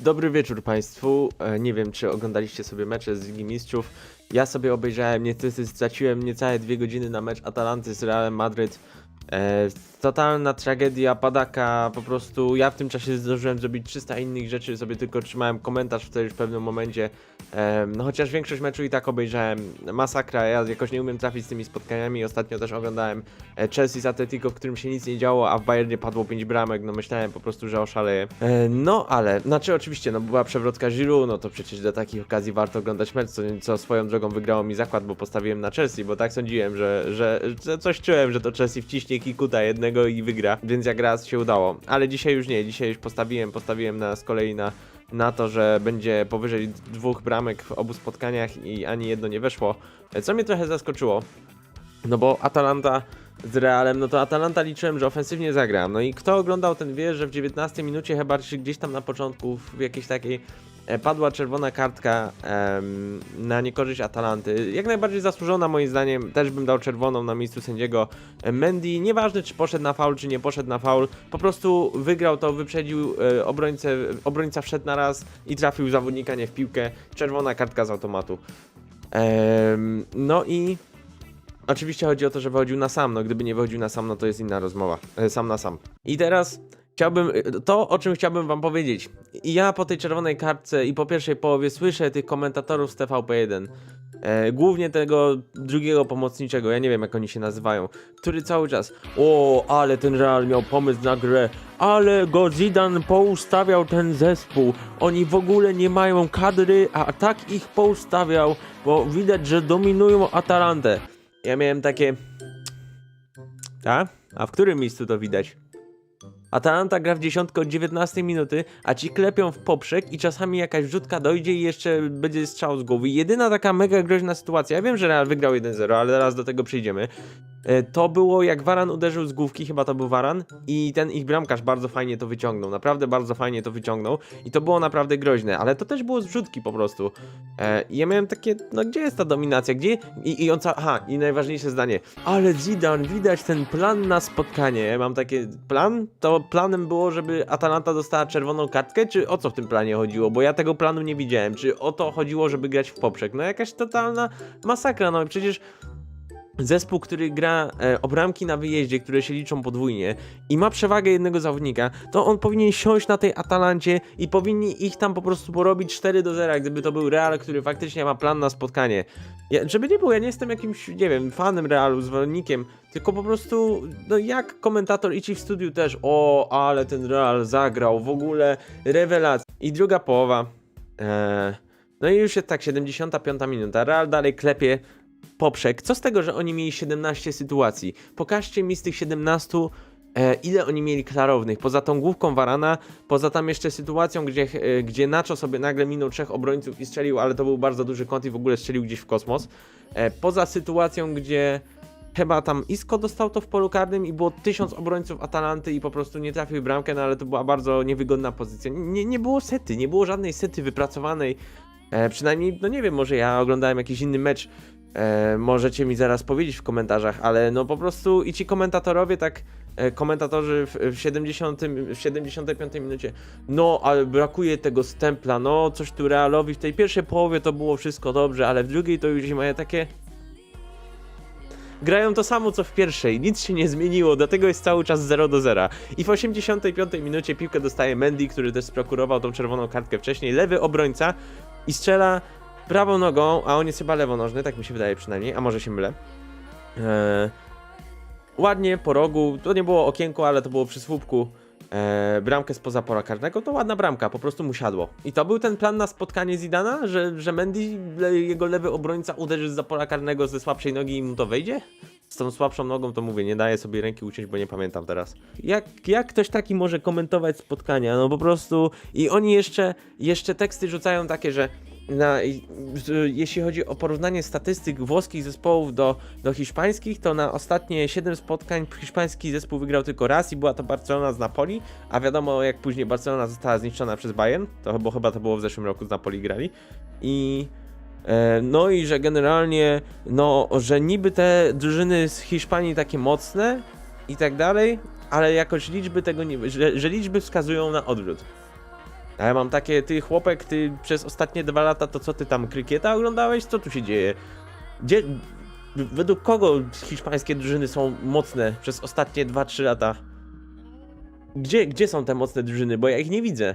Dobry wieczór Państwu. E, Nie wiem, czy oglądaliście sobie mecze z Ligi Mistrzów. Ja sobie obejrzałem, niestety straciłem niecałe dwie godziny na mecz Atalanty z Realem Madryt. E, totalna tragedia, padaka, po prostu ja w tym czasie zdążyłem zrobić 300 innych rzeczy, sobie tylko trzymałem komentarz wtedy w pewnym momencie. No chociaż większość meczu i tak obejrzałem. Masakra, ja jakoś nie umiem trafić z tymi spotkaniami. Ostatnio też oglądałem e, Chelsea z Atletico, w którym się nic nie działo, a w Bayernie padło 5 bramek, no myślałem po prostu, że oszaleję. E, no ale, znaczy oczywiście, no była przewrotka Giroud, no to przecież do takich okazji warto oglądać mecz, co, co swoją drogą wygrało mi zakład, bo postawiłem na Chelsea, bo tak sądziłem, że, że, że coś czułem, że to Chelsea wciśnie Kikuta jednego i wygra, więc jak raz się udało. Ale dzisiaj już nie, dzisiaj już postawiłem, postawiłem na, z kolei na, na to, że będzie powyżej dwóch bramek w obu spotkaniach i ani jedno nie weszło, co mnie trochę zaskoczyło. No bo Atalanta z Realem, no to Atalanta liczyłem, że ofensywnie zagra. No i kto oglądał ten wie, że w 19 minucie chyba czy gdzieś tam na początku w jakiejś takiej padła czerwona kartka na niekorzyść Atalanty. Jak najbardziej zasłużona moim zdaniem, też bym dał czerwoną na miejscu sędziego E, Mendy. Nieważne czy poszedł na faul, czy nie poszedł na faul, po prostu wygrał to, wyprzedził e, obrońcę, obrońca wszedł na raz i trafił zawodnika nie w piłkę. Czerwona kartka z automatu. No i Oczywiście chodzi o to, że wychodził na sam. No, gdyby nie wychodził na sam, no to jest inna rozmowa. E, Sam na sam. I teraz chciałbym. e, To, o czym chciałbym Wam powiedzieć. I ja po tej czerwonej kartce i po pierwszej połowie słyszę tych komentatorów z TVP1. E, głównie tego drugiego pomocniczego, ja nie wiem jak oni się nazywają, który cały czas o, ale ten Real miał pomysł na grę, ale go Zidane poustawiał ten zespół, oni w ogóle nie mają kadry, a tak ich poustawiał, bo widać, że dominują Atalantę. Ja miałem takie. A? A w którym miejscu to widać? Atalanta gra w dziesiątkę od 19 minuty, a ci klepią w poprzek i czasami jakaś wrzutka dojdzie i jeszcze będzie strzał z głowy. Jedyna taka mega groźna sytuacja, ja wiem, że Real wygrał 1-0, ale zaraz do tego przyjdziemy. E, To było jak Waran uderzył z główki, chyba to był Waran i ten ich bramkarz bardzo fajnie to wyciągnął, naprawdę bardzo fajnie to wyciągnął i to było naprawdę groźne, ale to też było z wrzutki po prostu. E, I ja miałem takie, no gdzie jest ta dominacja, gdzie... I, i on ca... Aha, i najważniejsze zdanie, ale Zidane, widać ten plan na spotkanie. Ja mam takie, plan? To planem było, żeby Atalanta dostała czerwoną kartkę, czy o co w tym planie chodziło? Bo ja tego planu nie widziałem. Czy o to chodziło, żeby grać w poprzek? No jakaś totalna masakra, no przecież zespół, który gra e, o bramki na wyjeździe, które się liczą podwójnie i ma przewagę jednego zawodnika, to on powinien siąść na tej Atalancie i powinni ich tam po prostu porobić 4 do 0, gdyby to był Real, który faktycznie ma plan na spotkanie. Ja, żeby nie było, ja nie jestem jakimś, nie wiem, fanem Realu, zwolennikiem, tylko po prostu, no jak komentator i ci w studiu też, o, ale ten Real zagrał, w ogóle rewelacja. I druga połowa, e, no i już jest tak, 75 minuta, Real dalej klepie poprzek. Co z tego, że oni mieli 17 sytuacji? Pokażcie mi z tych 17, e, ile oni mieli klarownych. Poza tą główką Varana, poza tam jeszcze sytuacją, gdzie, e, gdzie Nacho sobie nagle minął trzech obrońców i strzelił, ale to był bardzo duży kąt i w ogóle strzelił gdzieś w kosmos. E, poza sytuacją, gdzie chyba tam Isco dostał to w polu karnym i było tysiąc obrońców Atalanty i po prostu nie trafił bramkę, no ale to była bardzo niewygodna pozycja. Nie, nie było sety, nie było żadnej sety wypracowanej. E, przynajmniej, no nie wiem, może ja oglądałem jakiś inny mecz, E, możecie mi zaraz powiedzieć w komentarzach, ale no po prostu i ci komentatorowie tak, e, komentatorzy w, w, 70, w 75 minucie, no ale brakuje tego stempla, no coś tu Realowi w tej pierwszej połowie to było wszystko dobrze, ale w drugiej to już mają takie... Grają to samo co w pierwszej, nic się nie zmieniło, dlatego jest cały czas 0 do 0. I w 85 minucie piłkę dostaje Mendy, który też sprokurował tą czerwoną kartkę wcześniej, lewy obrońca i strzela prawą nogą, a on jest chyba lewonożny, tak mi się wydaje przynajmniej, a może się mylę. Eee, ładnie po rogu, to nie było okienko, ale to było przy słupku. Eee, bramkę spoza pola karnego, to ładna bramka, po prostu mu siadło. I to był ten plan na spotkanie Zidana, że, że Mendy, jego lewy obrońca uderzy z pola karnego ze słabszej nogi i mu to wejdzie? Z tą słabszą nogą to mówię, nie daję sobie ręki uciąć, bo nie pamiętam teraz. Jak, jak ktoś taki może komentować spotkania? No po prostu i oni jeszcze, jeszcze teksty rzucają takie, że na, jeśli chodzi o porównanie statystyk włoskich zespołów do, do hiszpańskich, to na ostatnie 7 spotkań hiszpański zespół wygrał tylko raz i była to Barcelona z Napoli, a wiadomo jak później Barcelona została zniszczona przez Bayern, to bo chyba to było w zeszłym roku z Napoli grali i e, no i że generalnie, no, że niby te drużyny z Hiszpanii takie mocne i tak dalej, ale jakoś liczby tego nie, że, że liczby wskazują na odwrót. A ja mam takie, ty chłopek, ty przez ostatnie dwa lata to co ty tam, krykieta oglądałeś? Co tu się dzieje? Gdzie, według kogo hiszpańskie drużyny są mocne przez ostatnie 2-3 lata? Gdzie, gdzie są te mocne drużyny? Bo ja ich nie widzę.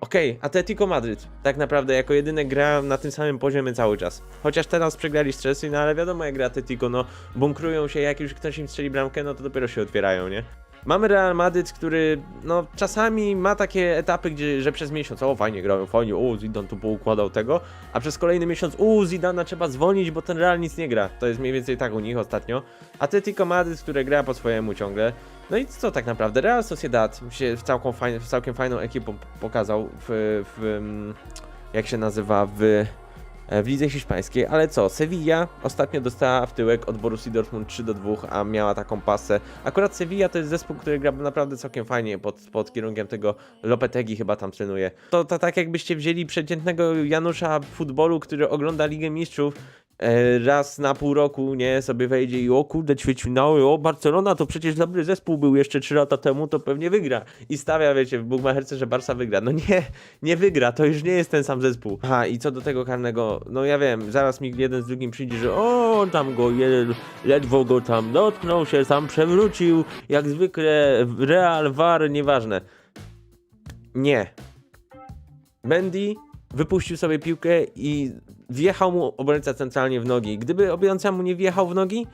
Okej, Atletico Madryt. Tak naprawdę jako jedyne gra na tym samym poziomie cały czas. Chociaż teraz przegrali z no ale wiadomo jak gra Atletico, no bunkrują się, jak już ktoś im strzeli bramkę, no to dopiero się otwierają, nie? Mamy Real Madryt, który no czasami ma takie etapy, gdzie że przez miesiąc, o fajnie grają, fajnie, o Zidane tu poukładał tego, a przez kolejny miesiąc, u Zidana trzeba zwolnić, bo ten Real nic nie gra. To jest mniej więcej tak u nich ostatnio. Atletico Madryt, które gra po swojemu ciągle. No i co tak naprawdę? Real Sociedad się całkiem, całkiem fajną ekipą pokazał w, w jak się nazywa, w, w lidze hiszpańskiej, ale co, Sevilla ostatnio dostała w tyłek od Borussii Dortmund 3 do 2, a miała taką pasę. Akurat Sevilla to jest zespół, który gra naprawdę całkiem fajnie pod, pod kierunkiem tego Lopetegi chyba tam trenuje. To, to tak jakbyście wzięli przeciętnego Janusza futbolu, który ogląda Ligę Mistrzów e, raz na pół roku, nie, sobie wejdzie i o kurde, ćwierćfinały, o Barcelona to przecież dobry zespół był jeszcze 3 lata temu, to pewnie wygra. I stawia, wiecie, w Bugmacherce, że Barca wygra. No nie, nie wygra, to już nie jest ten sam zespół. Aha, i co do tego karnego, no ja wiem, zaraz mi jeden z drugim przyjdzie, że o, tam go, jeden, ledwo go tam dotknął się, sam przewrócił, jak zwykle, Real, VAR, nieważne. Nie, Mendy wypuścił sobie piłkę i wjechał mu obrońca centralnie w nogi. Gdyby obrońca mu nie wjechał w nogi,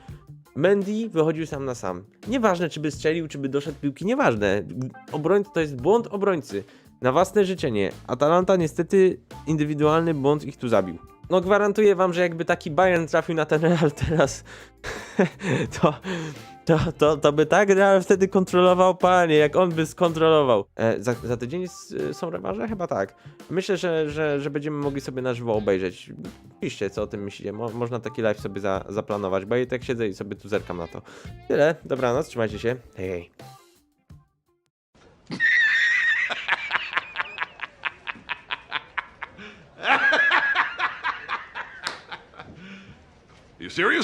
Mendy wychodził sam na sam. Nieważne, czy by strzelił, czy by doszedł piłki, nieważne. Obrońca to jest błąd obrońcy. Na własne życzenie. Atalanta niestety indywidualny błąd ich tu zabił. No gwarantuję wam, że jakby taki Bayern trafił na ten Real teraz, to, to, to, to by tak Real wtedy kontrolował, panie, jak on by skontrolował. E, za, za tydzień s- są rewanże? Chyba tak. Myślę, że, że, że będziemy mogli sobie na żywo obejrzeć. Piszcie, co o tym myślicie. Mo, można taki live sobie za, zaplanować, bo ja i tak siedzę i sobie tu zerkam na to. Tyle, dobranoc, trzymajcie się. Hej, hej. You serious?